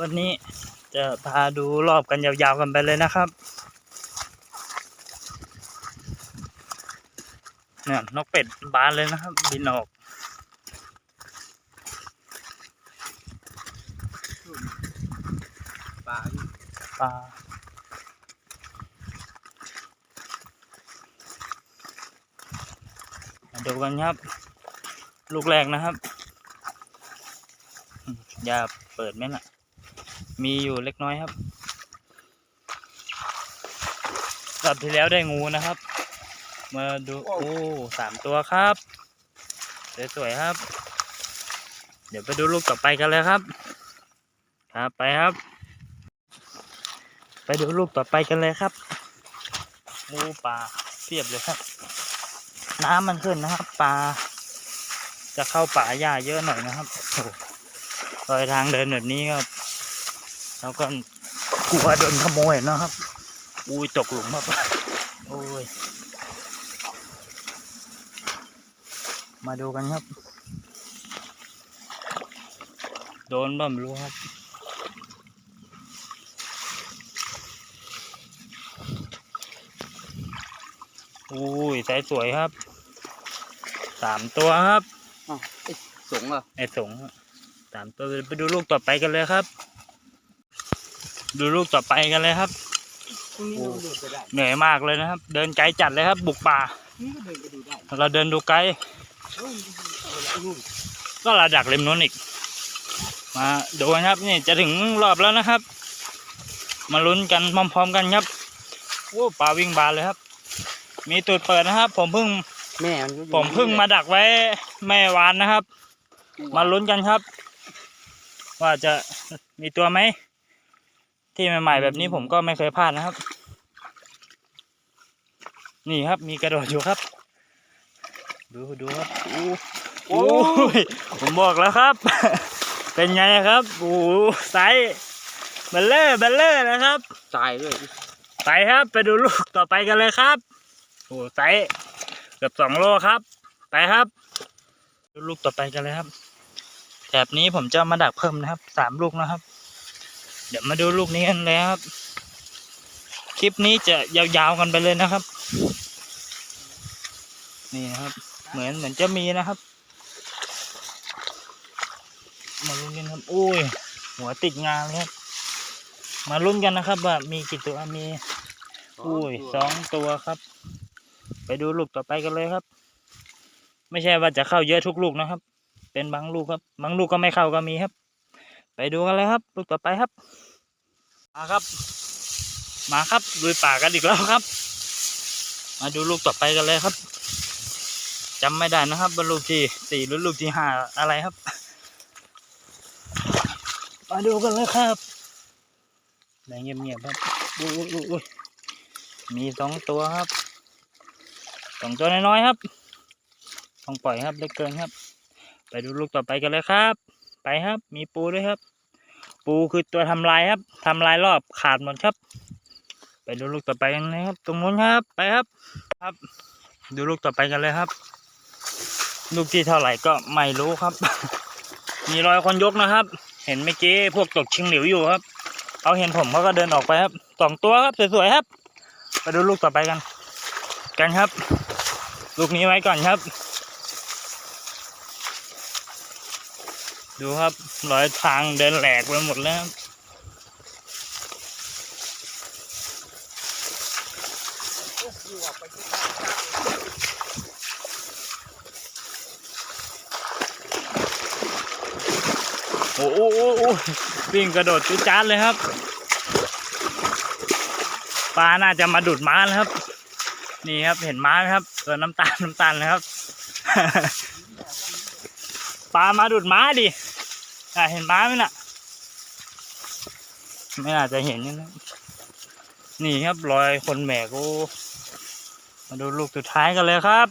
วันนี้จะพาดูรอบกันยาวๆกันไปเลยนะครับเนี่ยนกเป็ดบานเลยนะครับ บินออกปลาปลาดูกันครับ ลูกแรกนะครับ อย่าเปิดไหมน่ะ มีอยู่เล็กน้อยครับรอบที่แล้วได้งูนะครับ มาดูโอ้สามตัวครับสวยๆครับ เดี๋ยวไปดูลูกต่อไปกันเลยครับ ครับไปครับ ไปดูลูกต่อไปกันเลยครับงูปลาเพียบเลยครับ น้ำมันขึ้นนะครับปลาจะเข้าป่าหญ้าเยอะหน่อยนะครับโอ้รอยทางเดินแบบนี้ครับ แล้วก็กลัวโดนขโมยนะครับ อุ้ยตกหลุมครับโอ้ย มาดูกันครับ โดนบ้าไม่รู้ครับอุ้ยสายสวยครับ สามตัวครับอ้าวไอ้สงเหรอไอ้สงสามตัวไปดูลูกต่อไปกันเลยครับ ดูลูกต่อไปกันเลยครับพรุ่งนี้เราเดินไปได้เหนื่อยมากเลยนะครับ เดินไกลจัดเลยครับ บุกป่าพรุ่งนี้ก็เดินไปดูได้เราเดินดูไกลเอ้ยเอาละไอ้นู่นก็ระดักริมนู้นอีก มาดูกันครับนี่จะถึงรอบแล้วนะครับ มาลุ้นกันพร้อมๆกันครับโอ้ปลาวิ่งบานเลยครับ มีตูดเปิดนะครับ ผมเพิ่งแม่มันก็อยู่ผมเพิ่งมาดักไว้แม่วานนะครับ มาลุ้นกันครับ ว่าจะมีตัวไหม ที่ใหม่ๆแบบนี้ผมก็ไม่เคยพลาดนะครับ นี่ครับมีกระโดดอยู่ครับ ดูดูครับโอ้โอ้ยผมบอกแล้วครับ เป็นไงครับโอ้โหไซส์เบลเลอร์เบลเลอร์นะครับตายด้วยไปครับ ไปดูลูกต่อไปกันเลยครับโอ้ไซส์เกือบสองโลครับ ไปครับ ดูลูกต่อไปกันเลยครับแบบนี้ผมจะมาดักเพิ่มนะครับสามลูกนะครับ เดี๋ยวมาดูลูกนี้กันเลยครับ คลิปนี้จะยาวๆกันไปเลยนะครับ นี่นะครับ เหมือนเหมือนจะมีนะครับ มาลุ้นกันครับอุ้ยหัวติดงานเลยครับ มาลุ้นกันนะครับ ว่ามีกี่ตัวมีอุ้ยสองตัวครับ ไปดูลูกต่อไปกันเลยครับ ไม่ใช่ว่าจะเข้าเยอะทุกลูกนะครับ เป็นบางลูกครับ บางลูกก็ไม่เข้าก็มีครับ ไปดูกันเลยครับลูกต่อไปครับมาครับ มาครับลุยป่ากันอีกแล้วครับ มาดูลูกต่อไปกันเลยครับจำไม่ได้นะครับว่าลูกที่สี่หรือลูกที่ห้าอะไรครับ มาดูกันเลยครับแดงเงียบๆครับอุ้ยอุ้ยอุ้ยอุ้ยมีสองตัวครับสองตัวน้อยๆครับต้องปล่อยครับเล็กเกินครับ ไปดูลูกต่อไปกันเลยครับ ไปครับ มีปูด้วยครับ ปูคือตัวทำลายครับทำลายรอบขาดหมดครับ ไปดูลูกต่อไปกันเลยครับ ตรงนู้นครับไปครับ ครับ ดูลูกต่อไปกันเลยครับ ลูกที่เท่าไหร่ก็ไม่รู้ครับ มีรอยคนยกนะครับ เห็นเมื่อกี้พวกตกชิงหลิวอยู่ครับเขาเห็นผมเขาก็เดินออกไปครับสองตัวครับสวยๆครับ ไปดูลูกต่อไปกัน กันครับ ลูกนี้ไว้ก่อนครับ ดูครับรอยทางเดินแหลกไปหมดแล้วโอ้โหวิ่งกระโดดจุจานเลยครับปลาน่าจะมาดูดม้าแล้วครับ นี่ครับเห็นม้าไหมครับ ตัวน้ำตาลน้ำตาลเลยครับ ปลามาดูดม้าดิอะเห็นม้าไหมน่ะ ไม่น่าจะเห็นนี่นะนี่ครับรอยคนแบกโอ้มาดูลูกสุดท้ายกันเลยครับ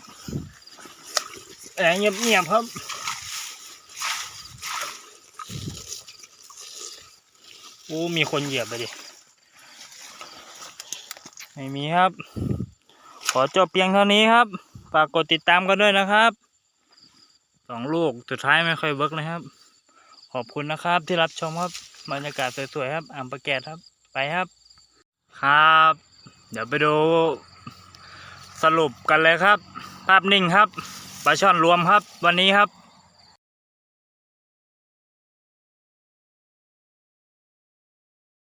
แอบเงียบๆครับโอ้มีคนเหยียบไปดิ ไม่มีครับ ขอจบเพียงเท่านี้ครับ ฝากกดติดตามกันด้วยนะครับ สองลูกสุดท้ายไม่ค่อยเวิร์กนะครับ ขอบคุณนะครับที่รับชมครับบรรยากาศสวยๆครับอ่างประแกดครับไปครับ ครับ เดี๋ยวไปดู สรุปกันเลยครับ ภาพนิ่งครับปลาช่อนรวมครับ วันนี้ครับ